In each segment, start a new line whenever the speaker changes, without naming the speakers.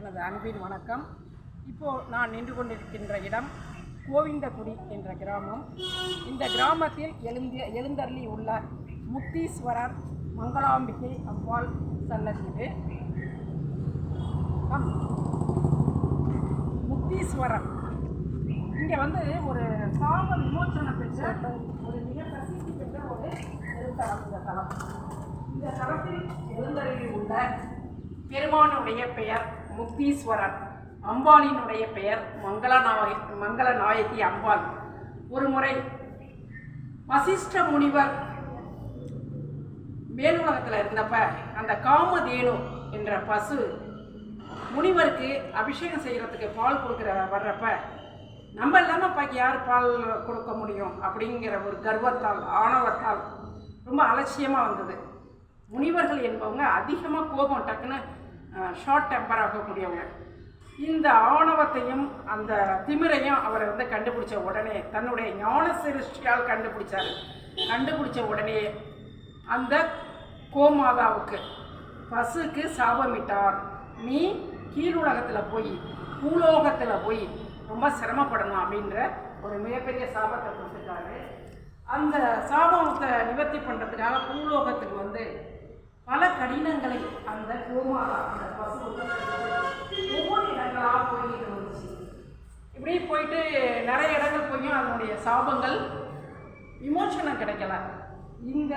எனது அன்பின் வணக்கம். இப்போ நான் நின்று கொண்டிருக்கின்ற இடம் கோவிந்தகுடி என்ற கிராமம். இந்த கிராமத்தில் எழுந்திய எழுந்தருளி உள்ள முக்தீஸ்வரர் மங்களாம்பிகை அம்பாள் சன்னதி இது. முக்தீஸ்வரர். இங்கே வந்து ஒரு சாப விமோசனம் பெற்ற ஒரு மிக பிரசித்தி பெற்ற ஒரு திருத்தலம் இந்த தலம். இந்த தலத்தில் எழுந்தருளி உள்ள பெருமானுடைய பெயர் முக்தீஸ்வரர் அம்பாளினுடைய பெயர் மங்களநாய மங்களநாயகி அம்பாள். ஒரு முறை வசிஷ்ட முனிவர் மேலுலகத்தில் இருந்தப்ப அந்த காமதேனு என்ற பசு முனிவருக்கு அபிஷேகம் செய்கிறதுக்கு பால் கொடுக்குற வர்றப்ப நம்ம இல்லாமல் பாக்கி யார் பால் கொடுக்க முடியும் அப்படிங்கிற ஒரு கர்வத்தால் ஆணவத்தால் ரொம்ப அலட்சியமாக வந்தது. முனிவர்கள் என்பவங்க அதிகமாக கோபம் டக்குன்னு ஷார்ட் டெம்பர் ஆகக்கூடியவங்க இந்த ஆணவத்தையும் அந்த திமிரையும் அவரை வந்து கண்டுபிடிச்ச உடனே தன்னுடைய ஞான சிருஷ்டியால் கண்டுபிடிச்சார். கண்டுபிடிச்ச உடனே அந்த கோமாதாவுக்கு பசுக்கு சாபமிட்டார் நீ கீழுலகத்தில் போய் பூலோகத்தில் போய் ரொம்ப சிரமப்படணும் அப்படின்ற ஒரு மிகப்பெரிய சாபத்தை கொடுத்துட்டாரு. அந்த சாபத்தை நிவர்த்தி பண்ணுறதுக்காக பூலோகத்துக்கு வந்து பல கடினங்களை அந்த கோமாதா அந்த பசு ஒவ்வொரு இடங்களாக போயிட்டு வந்துச்சு. இப்படி போயிட்டு நிறைய இடங்கள் போயும் அதனுடைய சாபங்கள் விமோச்சனம் கிடைக்கல. இந்த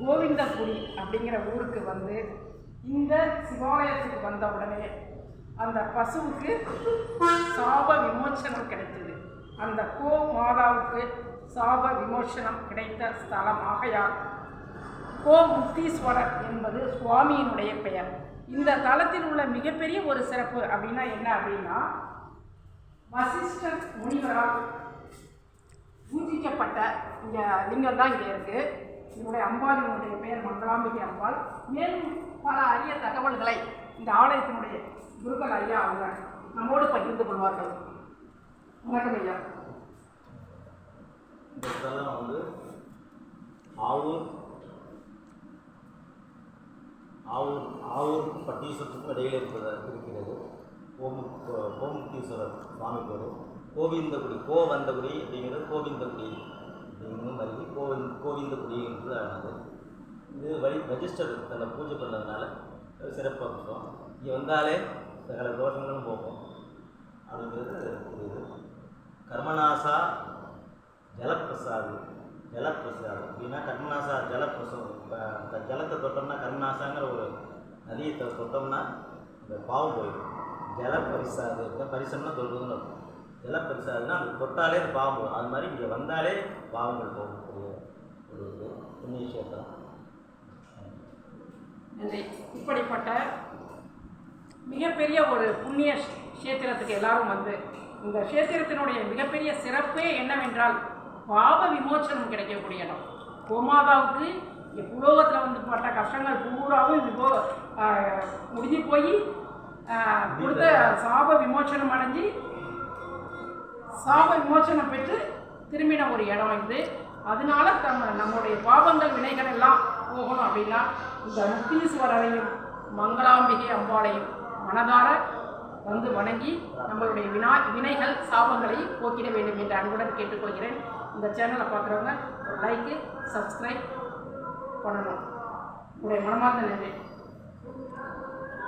கோவிந்தபுரி அப்படிங்கிற ஊருக்கு வந்து இந்த சிவாலயத்துக்கு வந்த உடனே அந்த பசுவுக்கு சாப விமோசனம் கிடைத்தது. அந்த கோ மாதாவுக்கு சாப விமோசனம் கிடைத்த ஸ்தலம் ஆகையால் கோ முக்தீஸ்வரர் என்பது சுவாமியினுடைய பெயர். இந்த தலத்தில் உள்ள மிகப்பெரிய ஒரு சிறப்பு அப்படின்னா என்ன அப்படின்னா வசிஷ்டர் முனிவரால் பூஜிக்கப்பட்ட இங்கே லிங்கம் தான் இங்கே இருக்குது இதனுடைய அம்பாளினுடைய பெயர் மங்களாம்பிகை அம்பாள். மேலும் பல அரிய தகவல்களை இந்த ஆலயத்தினுடைய குருக்கள் ஐயா அவங்க நம்மோடு பகிர்ந்து கொள்வார்கள். வணக்கம் ஐயா.
இந்த வந்து ஆவூர் மாவூருக்கும் பட்டீஸ்வரத்துக்கும் இடையில இருப்பது இருக்கிறது. ஓம் கோமுக்தீஸ்வரர் சுவாமி பேர். கோவிந்தகுடி கோ வந்தகுடி அப்படிங்கிறது கோவிந்தகுடி அப்படிங்கிறது அருகி கோவிந்த் கோவிந்தகுடி என்று ஆனது இது வழி ரெஜிஸ்டர் அதில் பூஜை பண்ணதுனால சிறப்பாக இருக்கும். இங்கே வந்தாலே சகல தோஷங்களும் போகும். அப்படிங்கிறது இது கர்மநாசா ஜலப்பிரசாது ஜலப்பிரசாது அப்படின்னா கர்மநாசா ஜலப்பிரசம் இப்போ அந்த ஜலத்தை தொட்டோம்னா கர்மநாசாங்கிற ஒரு நதியை தொட்டோம்னா இந்த பாவம் போயிடும். ஜல பரிசாது பரிசம்னா தொல்றதுன்னு இருக்கும் ஜலப்பரிசாதுன்னா அது தொட்டாலே அந்த பாவம் போகும் அது மாதிரி இங்கே வந்தாலே பாவங்கள் போகக்கூடிய ஒரு இது. புண்ணிய கஷேத்திரம்
நன்றி. இப்படிப்பட்ட மிகப்பெரிய ஒரு புண்ணிய கஷேத்திரத்துக்கு எல்லாரும் வந்து இந்த கஷேத்திரத்தினுடைய மிகப்பெரிய சிறப்பே என்னவென்றால் பாவ விமோச்சனம் கிடைக்கக்கூடிய இடம். கோமாதாவுக்கு இங்கே புலோகத்தில் வந்து பட்ட கஷ்டங்கள் பூராவும் இப்போ முடிஞ்சு போய் கொடுத்த சாப விமோசனம் அடைஞ்சு சாப விமோசனம் பெற்று திரும்பின ஒரு இடம் இது. அதனால தம் நம்முடைய பாவங்கள் வினைகள் எல்லாம் போகணும் அப்படின்னா இந்த முக்தீஸ்வரரையும் மங்களாம்பிகை அம்பாளையும் மனதார வந்து வணங்கி நம்மளுடைய வினா வினைகள் சாபங்களை போக்கிட வேண்டும் என்று அன்புடன் கேட்டுக்கொள்கிறேன். இந்த சேனலை பார்க்குறவங்க லைக்கு சப்ஸ்கிரைப் பண்ணணும். உங்களுடைய மனமார்ந்த நன்றி